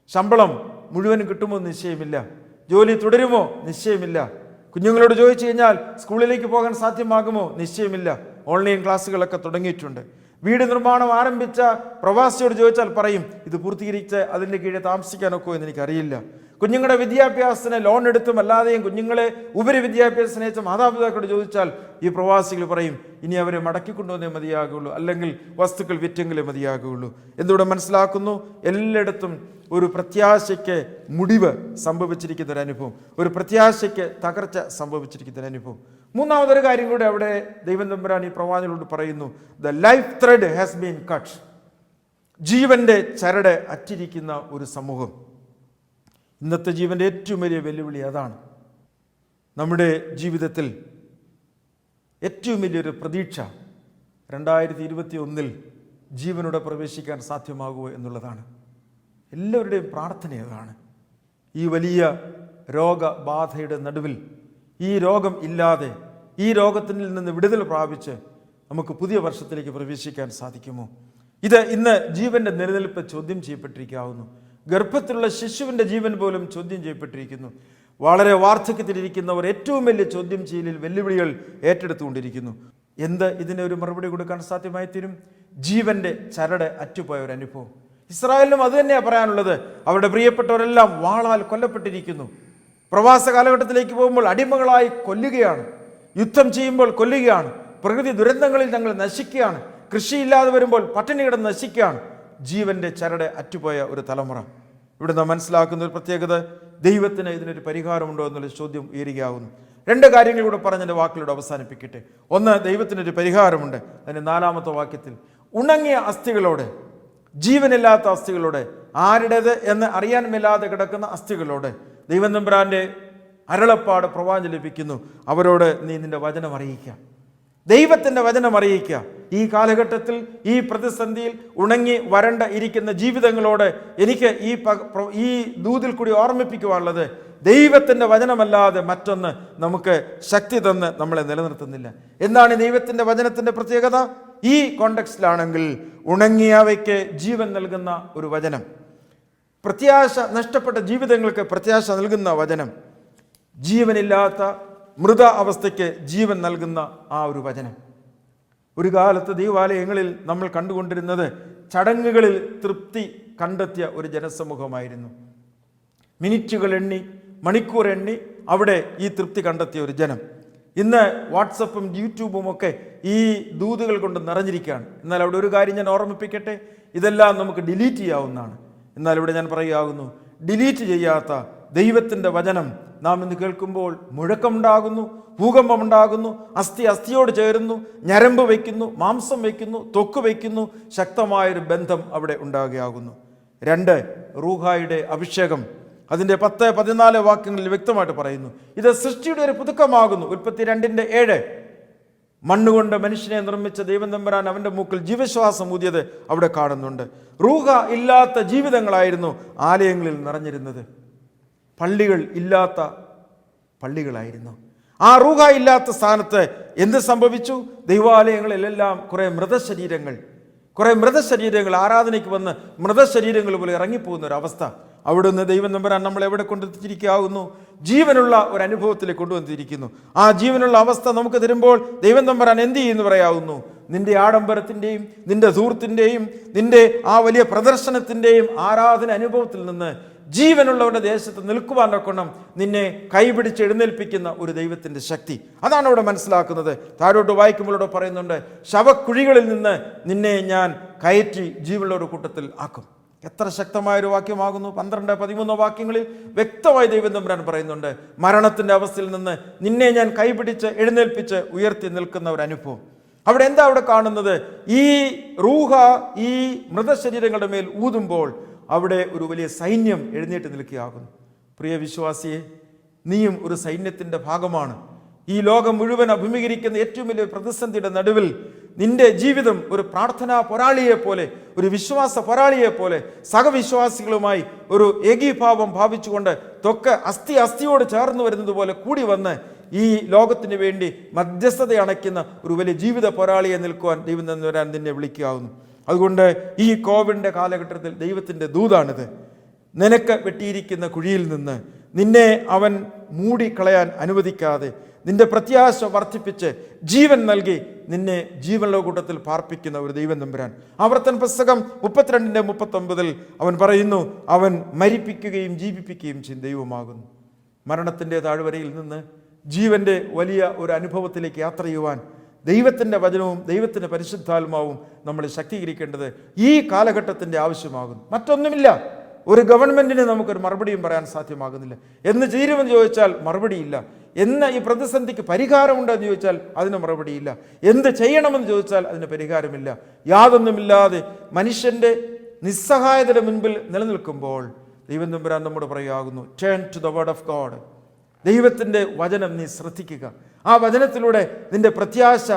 ശമ്പളം മുഴുവനും കിട്ടുമോ നിശ്ചയമില്ല. ജോലി തുടരുമോ? നിശ്ചയമില്ല. കുഞ്ഞുങ്ങളോട് ചോദിച്ചു കഴിഞ്ഞാൽ സ്കൂളിലേക്ക് പോകാൻ സാധ്യമാകുമോ? നിശ്ചയമില്ല. ഓൺലൈൻ ക്ലാസ്സുകളൊക്കെ തുടങ്ങിയിട്ടുണ്ട്. വീട് നിർമ്മാണം ആരംഭിച്ച പ്രവാസിയോട് ചോദിച്ചാൽ പറയും ഇത് പൂർത്തീകരിച്ച് അതിന്റെ കീഴിൽ താമസിക്കാനൊക്കെ എന്ന് എനിക്കറിയില്ല. കുഞ്ഞുങ്ങളുടെ വിദ്യാഭ്യാസത്തിന് ലോൺ എടുത്തും അല്ലാതെയും കുഞ്ഞുങ്ങളെ ഉപരി വിദ്യാഭ്യാസത്തിന് അയച്ച മാതാപിതാക്കളോട് ചോദിച്ചാൽ ഈ പ്രവാസികൾ പറയും ഇനി അവരെ മടക്കി കൊണ്ടുവന്നേ മതിയാകുള്ളൂ. അല്ലെങ്കിൽ വസ്തുക്കൾ വിറ്റെങ്കിലേ മതിയാകുള്ളൂ. എന്തുകൂടെ മനസ്സിലാക്കുന്നു എല്ലായിടത്തും ഒരു പ്രത്യാശയ്ക്ക് മുടിവ് സംഭവിച്ചിരിക്കുന്ന ഒരു അനുഭവം ഒരു പ്രത്യാശയ്ക്ക് തകർച്ച സംഭവിച്ചിരിക്കുന്ന ഒരു അനുഭവം. മൂന്നാമതൊരു കാര്യം കൂടെ അവിടെ ദൈവം തമ്പുരാൻ ഈ പ്രവാചകളോട് പറയുന്നു the life thread has been cut ജീവന്റെ ചരട് അറ്റിരിക്കുന്ന ഒരു സമൂഹം. ഇന്നത്തെ ജീവന്റെ ഏറ്റവും വലിയ വെല്ലുവിളി അതാണ് നമ്മുടെ ജീവിതത്തിൽ ഏറ്റവും വലിയൊരു പ്രതീക്ഷ രണ്ടായിരത്തി ഇരുപത്തി ഒന്നിൽ ജീവനോടെ പ്രവേശിക്കാൻ സാധ്യമാകുമോ എന്നുള്ളതാണ്. എല്ലാവരുടെയും പ്രാർത്ഥന അതാണ്. ഈ വലിയ രോഗബാധയുടെ നടുവിൽ ഈ രോഗം ഇല്ലാതെ ഈ രോഗത്തിൽ നിന്ന് വിടുതൽ പ്രാപിച്ച് നമുക്ക് പുതിയ വർഷത്തിലേക്ക് പ്രവേശിക്കാൻ സാധിക്കുമോ? ഇത് ഇന്ന് ജീവന്റെ നിലനിൽപ്പ് ചോദ്യം ചെയ്യപ്പെട്ടിരിക്കാവുന്നു. ഗർഭത്തിലുള്ള ശിശുവിന്റെ ജീവൻ പോലും ചോദ്യം ചെയ്യപ്പെട്ടിരിക്കുന്നു. വളരെ വാർദ്ധക്യത്തിലിരിക്കുന്നവർ ഏറ്റവും വലിയ ചോദ്യം ചെയ്യലിൽ വെല്ലുവിളികൾ ഏറ്റെടുത്തുകൊണ്ടിരിക്കുന്നു. എന്ത് ഇതിന് ഒരു മറുപടി കൊടുക്കാൻ സാധ്യമായി തീരും ജീവന്റെ ചരട് അറ്റുപോയ ഒരു അനുഭവം. ഇസ്രായേലിനും അത് തന്നെയാണ് പറയാനുള്ളത്. അവരുടെ പ്രിയപ്പെട്ടവരെല്ലാം വാളാൽ കൊല്ലപ്പെട്ടിരിക്കുന്നു. പ്രവാസ കാലഘട്ടത്തിലേക്ക് പോകുമ്പോൾ അടിമകളായി കൊല്ലുകയാണ്. യുദ്ധം ചെയ്യുമ്പോൾ കൊല്ലുകയാണ്. പ്രകൃതി ദുരന്തങ്ങളിൽ ഞങ്ങൾ നശിക്കുകയാണ്. കൃഷിയില്ലാതെ വരുമ്പോൾ പട്ടിണി കിടന്ന് നശിക്കുകയാണ്. ജീവന്റെ ചരട് അറ്റുപോയ ഒരു തലമുറ. ഇവിടെ നാം മനസ്സിലാക്കുന്ന ഒരു പ്രത്യേകത ദൈവത്തിന് ഇതിനൊരു പരിഹാരമുണ്ടോ എന്നുള്ള ചോദ്യം ഉയരുകയാവുന്നു. രണ്ട് കാര്യങ്ങൾ കൂടെ പറഞ്ഞതിന്റെ വാക്കിലൂടെ അവസാനിപ്പിക്കട്ടെ. ഒന്ന് ദൈവത്തിനൊരു പരിഹാരമുണ്ട്. അതിന്റെ നാലാമത്തെ വാക്യത്തിൽ ഉണങ്ങിയ അസ്ഥികളോട് ജീവനില്ലാത്ത അസ്ഥികളോട് ആരുടേത് എന്ന് അറിയാൻ മേലാതെ കിടക്കുന്ന അസ്ഥികളോട് ദൈവം അരളപ്പാട് പ്രവാചനം ലഭിക്കുന്നു. അവരോട് നീ നിന്റെ വചനം അറിയിക്കുക. ദൈവത്തിന്റെ വചനം അറിയിക്കുക. ഈ കാലഘട്ടത്തിൽ ഈ പ്രതിസന്ധിയിൽ ഉണങ്ങി വരണ്ട ഇരിക്കുന്ന ജീവിതങ്ങളോട് എനിക്ക് ഈ ഈ ദൂതിൽ കൂടി ഓർമ്മിപ്പിക്കുവാനുള്ളത് ദൈവത്തിന്റെ വചനമല്ലാതെ മറ്റൊന്ന് നമുക്ക് ശക്തി തന്ന് നമ്മളെ നിലനിർത്തുന്നില്ല. എന്താണ് ദൈവത്തിന്റെ വചനത്തിന്റെ പ്രത്യേകത? ഈ കോണ്ടക്സ്റ്റിലാണെങ്കിൽ ഉണങ്ങിയവയ്ക്ക് ജീവൻ നൽകുന്ന ഒരു വചനം. പ്രത്യാശ നഷ്ടപ്പെട്ട ജീവിതങ്ങൾക്ക് പ്രത്യാശ നൽകുന്ന വചനം. ജീവനില്ലാത്ത മൃത അവസ്ഥയ്ക്ക് ജീവൻ നൽകുന്ന ആ ഒരു വചനം. ഒരു കാലത്ത് ദൈവാലയങ്ങളിൽ നമ്മൾ കണ്ടുകൊണ്ടിരുന്നത് ചടങ്ങുകളിൽ തൃപ്തി കണ്ടെത്തിയ ഒരു ജനസമൂഹമായിരുന്നു. മിനിറ്റുകൾ എണ്ണി മണിക്കൂർ എണ്ണി അവിടെ ഈ തൃപ്തി കണ്ടെത്തിയ ഒരു ജനം. ഇന്ന് വാട്സപ്പും യൂട്യൂബും ഒക്കെ ഈ ദൂതുകൾ കൊണ്ട് നിറഞ്ഞിരിക്കുകയാണ്. എന്നാൽ അവിടെ ഒരു കാര്യം ഞാൻ ഓർമ്മിപ്പിക്കട്ടെ? ഇതെല്ലാം നമുക്ക് ഡിലീറ്റ് ചെയ്യാവുന്നതാണ്. എന്നാൽ ഇവിടെ ഞാൻ പറയുകയാകുന്നു ഡിലീറ്റ് ചെയ്യാത്ത ദൈവത്തിന്റെ വചനം നാം ഇന്ന് കേൾക്കുമ്പോൾ മുഴക്കമുണ്ടാകുന്നു ഭൂകമ്പമുണ്ടാകുന്നു അസ്ഥി അസ്ഥിയോട് ചേരുന്നു ഞരമ്പ് വയ്ക്കുന്നു മാംസം വയ്ക്കുന്നു തൊക്ക് വയ്ക്കുന്നു ശക്തമായൊരു ബന്ധം അവിടെ ഉണ്ടാകുകയാകുന്നു. രണ്ട് റൂഹായുടെ അഭിഷേകം. അതിന്റെ പത്ത് പതിനാല് വാക്യങ്ങളിൽ വ്യക്തമായിട്ട് പറയുന്നു ഇത് സൃഷ്ടിയുടെ ഒരു പുതുക്കമാകുന്നു. ഉൽപ്പത്തി രണ്ടിന്റെ ഏഴ് മണ്ണുകൊണ്ട് മനുഷ്യനെ നിർമ്മിച്ച ദൈവം തമ്പുരാൻ അവന്റെ മൂക്കിൽ ജീവശ്വാസം ഊതിയത് അവിടെ കാണുന്നുണ്ട്. റൂഹ ഇല്ലാത്ത ജീവിതങ്ങളായിരുന്നു ആലയങ്ങളിൽ നിറഞ്ഞിരുന്നത്. പള്ളികൾ ഇല്ലാത്ത പള്ളികളായിരുന്നു. ആ റൂഹ ഇല്ലാത്ത സ്ഥാനത്ത് എന്ത് സംഭവിച്ചു? ദൈവാലയങ്ങളിലെല്ലാം കുറേ മൃതശരീരങ്ങൾ കുറേ മൃതശരീരങ്ങൾ ആരാധനയ്ക്ക് വന്ന് മൃതശരീരങ്ങൾ പോലെ ഇറങ്ങിപ്പോകുന്ന ഒരു അവസ്ഥ. അവിടുന്ന് ദൈവം നമ്പരാൻ നമ്മൾ എവിടെ കൊണ്ടെത്തിച്ചിരിക്കാവുന്നു ജീവനുള്ള ഒരു അനുഭവത്തിലേക്ക് കൊണ്ടുവന്നിരിക്കുന്നു. ആ ജീവനുള്ള അവസ്ഥ നമുക്ക് തരുമ്പോൾ ദൈവം നമ്പരാൻ എന്ത് ചെയ്യുന്നു പറയാവുന്നു? നിന്റെ ആഡംബരത്തിന്റെയും നിന്റെ ധൂർത്തിന്റെയും നിന്റെ ആ വലിയ പ്രദർശനത്തിന്റെയും ആരാധന അനുഭവത്തിൽ നിന്ന് ജീവനുള്ളവരുടെ ദേശത്ത് നിൽക്കുവാൻ കൊണം നിന്നെ കൈപിടിച്ച് എഴുന്നേൽപ്പിക്കുന്ന ഒരു ദൈവത്തിന്റെ ശക്തി. അതാണ് അവിടെ മനസ്സിലാക്കുന്നത്. താഴോട്ട് വായിക്കുമ്പോൾ പറയുന്നുണ്ട് ശവക്കുഴികളിൽ നിന്ന് നിന്നെ ഞാൻ കയറ്റി ജീവനുള്ള ഒരു കൂട്ടത്തിൽ ആക്കും. എത്ര ശക്തമായ ഒരു വാക്യമാകുന്നു. പന്ത്രണ്ട് പതിമൂന്ന് വാക്യങ്ങളിൽ വ്യക്തമായി ദൈവം തമ്പുരാൻ പറയുന്നുണ്ട് മരണത്തിന്റെ അവസ്ഥയിൽ നിന്ന് നിന്നെ ഞാൻ കൈപിടിച്ച് എഴുന്നേൽപ്പിച്ച് ഉയർത്തി നിൽക്കുന്ന ഒരു അനുഭവം. അവിടെ എന്താ അവിടെ കാണുന്നത്? ഈ റൂഹ ഈ മൃതശരീരങ്ങളുടെ മേൽ ഊതുമ്പോൾ അവിടെ ഒരു വലിയ സൈന്യം എഴുന്നേറ്റ് നിൽക്കുകയാകുന്നു. പ്രിയ വിശ്വാസിയെ നീയും ഒരു സൈന്യത്തിന്റെ ഭാഗമാണ്. ഈ ലോകം മുഴുവൻ അഭിമുഖീകരിക്കുന്ന ഏറ്റവും വലിയ പ്രതിസന്ധിയുടെ നടുവിൽ നിന്റെ ജീവിതം ഒരു പ്രാർത്ഥനാ പോരാളിയെ പോലെ ഒരു വിശ്വാസ പോരാളിയെ പോലെ സഹവിശ്വാസികളുമായി ഒരു ഏകീഭാവം ഭാവിച്ചുകൊണ്ട് തൊക്കെ അസ്ഥി അസ്ഥിയോട് ചേർന്ന് വരുന്നത് പോലെ കൂടി വന്ന് ഈ ലോകത്തിന് വേണ്ടി മധ്യസ്ഥത അണയ്ക്കുന്ന ഒരു വലിയ ജീവിത പോരാളിയെ നിൽക്കുവാൻ ദൈവം വരാൻ നിന്നെ വിളിക്കാവുന്നു അതുകൊണ്ട് ഈ കോവിഡിന്റെ കാലഘട്ടത്തിൽ ദൈവത്തിന്റെ ദൂതാണിത്. നിനക്ക് വെട്ടിയിരിക്കുന്ന കുഴിയിൽ നിന്ന് നിന്നെ അവൻ മൂടിക്കളയാൻ അനുവദിക്കാതെ നിന്റെ പ്രത്യാശ വർദ്ധിപ്പിച്ച് ജീവൻ നൽകി നിന്നെ ജീവനുള്ള കൂട്ടത്തിൽ പാർപ്പിക്കുന്ന ഒരു ദൈവം തമ്പുരാൻ ആവർത്തൻ പുസ്തകം മുപ്പത്തിരണ്ടിന്റെ മുപ്പത്തൊമ്പതിൽ അവൻ പറയുന്നു അവൻ മരിപ്പിക്കുകയും ജീവിപ്പിക്കുകയും ചെയ്യും ദൈവമാകുന്നു. മരണത്തിന്റെ താഴ്വരയിൽ നിന്ന് ജീവന്റെ വലിയ ഒരു അനുഭവത്തിലേക്ക് യാത്ര ചെയ്യുവാൻ ദൈവത്തിന്റെ വചനവും ദൈവത്തിന്റെ പരിശുദ്ധാത്മാവും നമ്മളെ ശക്തീകരിക്കേണ്ടത് ഈ കാലഘട്ടത്തിന്റെ ആവശ്യമാകുന്നു. മറ്റൊന്നുമില്ല. ഒരു ഗവൺമെന്റിന് നമുക്കൊരു മറുപടിയും പറയാൻ സാധ്യമാകുന്നില്ല. എന്ന് തീരുമെന്ന് ചോദിച്ചാൽ മറുപടിയില്ല. എന്ന ഈ പ്രതിസന്ധിക്ക് പരിഹാരമുണ്ടോ എന്ന് ചോദിച്ചാൽ അതിന് മറുപടിയില്ല. എന്ത് ചെയ്യണമെന്ന് ചോദിച്ചാൽ അതിന് പരിഹാരമില്ല. യാതൊന്നുമില്ലാതെ മനുഷ്യന്റെ നിസ്സഹായതയുടെ മുൻപിൽ നിലനിൽക്കുമ്പോൾ ദൈവം തമ്പുരാൻ നമ്മോട് പറയുകയാകുന്നു turn to the word of God ദൈവത്തിന്റെ വചനം നീ ശ്രദ്ധിക്കുക. ആ വചനത്തിലൂടെ നിന്റെ പ്രത്യാശ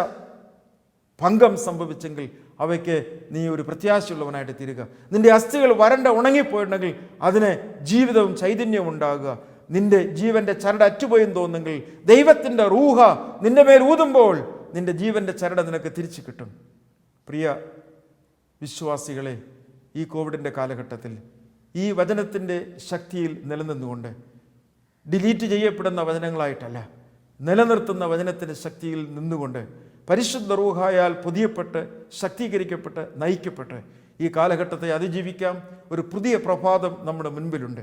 ഭംഗം സംഭവിച്ചെങ്കിൽ അവയ്ക്ക് നീ ഒരു പ്രത്യാശയുള്ളവനായിട്ട് തീരുക. നിന്റെ അസ്ഥികൾ വരണ്ട ഉണങ്ങിപ്പോയിട്ടുണ്ടെങ്കിൽ അതിന് ജീവിതവും ചൈതന്യവും ഉണ്ടാകുക. നിന്റെ ജീവന്റെ ചരട് അറ്റുപോയെന്ന് തോന്നുന്നെങ്കിൽ ദൈവത്തിന്റെ റൂഹ നിന്റെ മേൽ ഊതുമ്പോൾ നിന്റെ ജീവന്റെ ചരട് നിനക്ക് തിരിച്ചു കിട്ടും. പ്രിയ വിശ്വാസികളെ ഈ കോവിഡിന്റെ കാലഘട്ടത്തിൽ ഈ വചനത്തിന്റെ ശക്തിയിൽ നിലനിന്നുകൊണ്ട് ഡിലീറ്റ് ചെയ്യപ്പെടുന്ന വചനങ്ങളായിട്ടല്ല നിലനിർത്തുന്ന വചനത്തിന്റെ ശക്തിയിൽ നിന്നുകൊണ്ട് പരിശുദ്ധ റൂഹായാൽ പുതിയപ്പെട്ട് ശക്തീകരിക്കപ്പെട്ട് നയിക്കപ്പെട്ട് ഈ കാലഘട്ടത്തെ അതിജീവിക്കാം. ഒരു പുതിയ പ്രഭാതം നമ്മുടെ മുൻപിലുണ്ട്.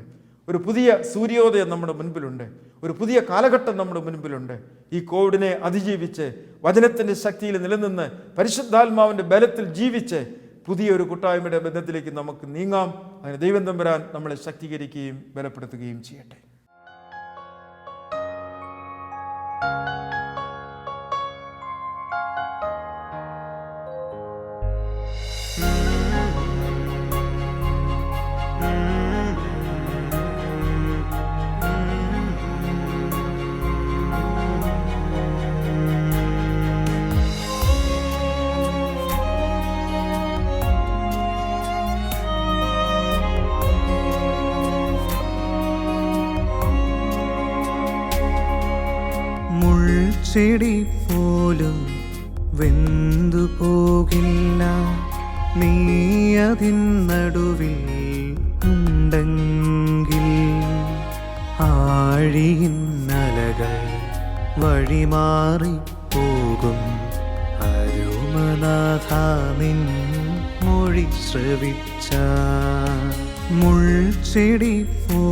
ഒരു പുതിയ സൂര്യോദയം നമ്മുടെ മുൻപിലുണ്ട്. ഒരു പുതിയ കാലഘട്ടം നമ്മുടെ മുൻപിലുണ്ട്. ഈ കോവിഡിനെ അതിജീവിച്ച് വചനത്തിന്റെ ശക്തിയിൽ നിലനിന്ന് പരിശുദ്ധാത്മാവിന്റെ ബലത്തിൽ ജീവിച്ച് പുതിയൊരു കൂട്ടായ്മയുടെ ബന്ധത്തിലേക്ക് നമുക്ക് നീങ്ങാം. അങ്ങനെ ദൈവം തമ്പുരാൻ നമ്മളെ ശക്തീകരിക്കുകയും ബലപ്പെടുത്തുകയും ചെയ്യട്ടെ. you മുൾച്ചെടി പോലും വെന്തു പോകില്ല. നീ അതിൻ നടുവിൽ ഉണ്ടെങ്കിൽ ആഴിയിന്നലകൾ വഴിമാറി പോകും അരുമനാഥ നിൻ മൊഴി ശ്രവിച്ച മുൾച്ചെടി പോലും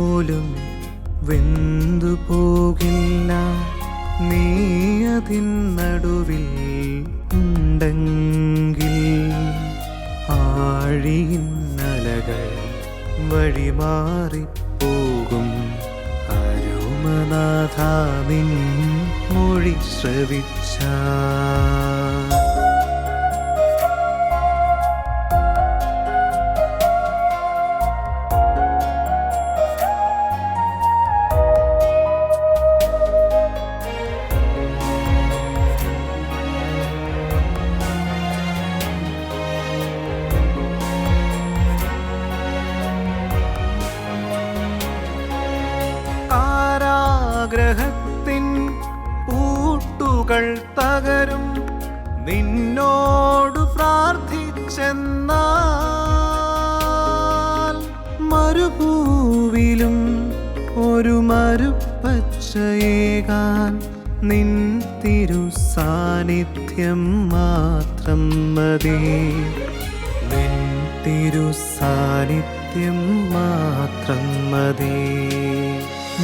ആഴിയിന്നലകൾ വഴിമാറി പോകും അരുമനാഥ നിൻ മൊഴി ശ്രവിച്ച സാന്നിധ്യം മാത്രം മതി. തിരു സാന്നിധ്യം മാത്രം മതി.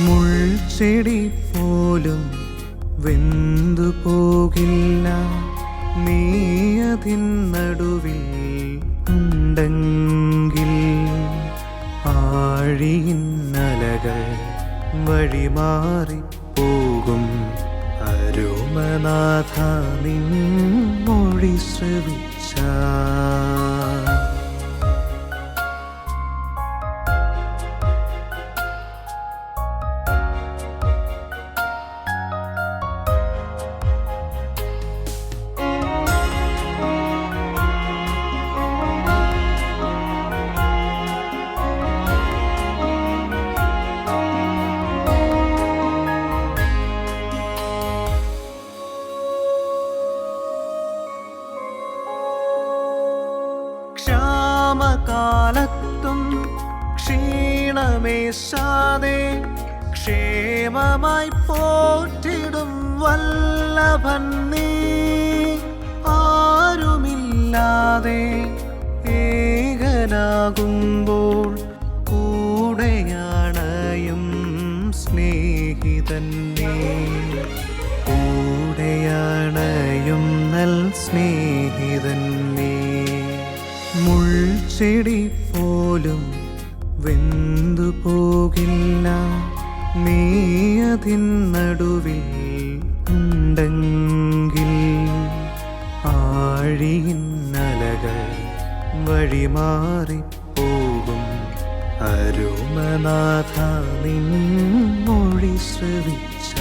മുൾച്ചെടി പോലും വെന്തു പോകില്ല. നീ അതിൻ നടുവിൽ ഉണ്ടെങ്കിൽ ആഴിയിന്നലകൾ വഴിമാറി പോകും. അരുമനാഥ നിൻ മൊഴി ശ്രവിച്ച. ക്ഷീണമേശാതെ ക്ഷേമമായി പോറ്റിടും വല്ലഭൻ നീ. ആരുമില്ലാതെ ഏകനാകുമ്പോൾ കൂടെയാണയും സ്നേഹിതൻ നീ. നൽ സ്നേഹിതൻ നീ. മുൾച്ചെടി അതിൻ നടുവിൽ ഉണ്ടെങ്കിൽ ആഴിയിന്നലകൾ വഴിമാറി പോകും അരുമനാഥ നിൻ മൊഴി ശ്രവിച്ച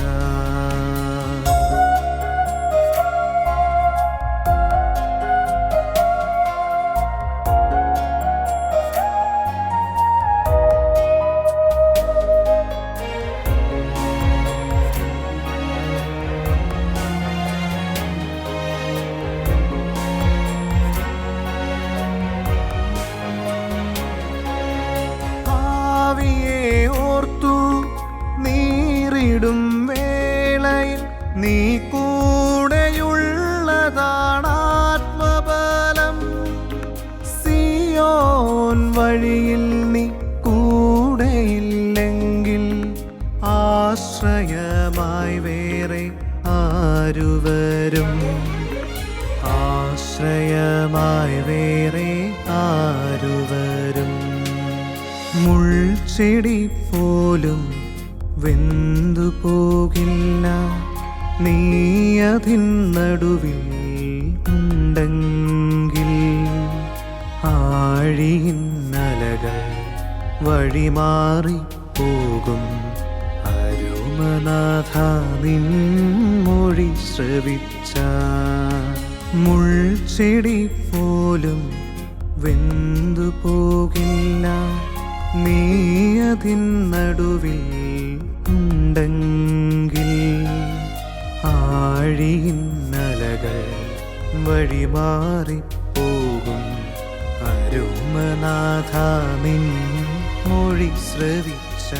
ആശ്രയമായി വേറെ ആരുവരും. മുൾച്ചെടി പോലും വെന്തു പോകില്ല. നീ അതിൻ നടുവിൽ ഉണ്ടെങ്കിൽ ആഴിയിന്നലകൾ വഴിമാറി പോകും. അരുമനാഥ നിൻ മൊഴി ശ്രവിച്ച മുൾച്ചെടി പോലും വെന്തു പോകില്ല. നീ അതിൻ നടുവിൽ ഉണ്ടെങ്കിൽ ആഴിയിന്നലകൾ വഴിമാറി പോകും അരുമനാഥ നിൻ മൊഴി ശ്രവിച്ച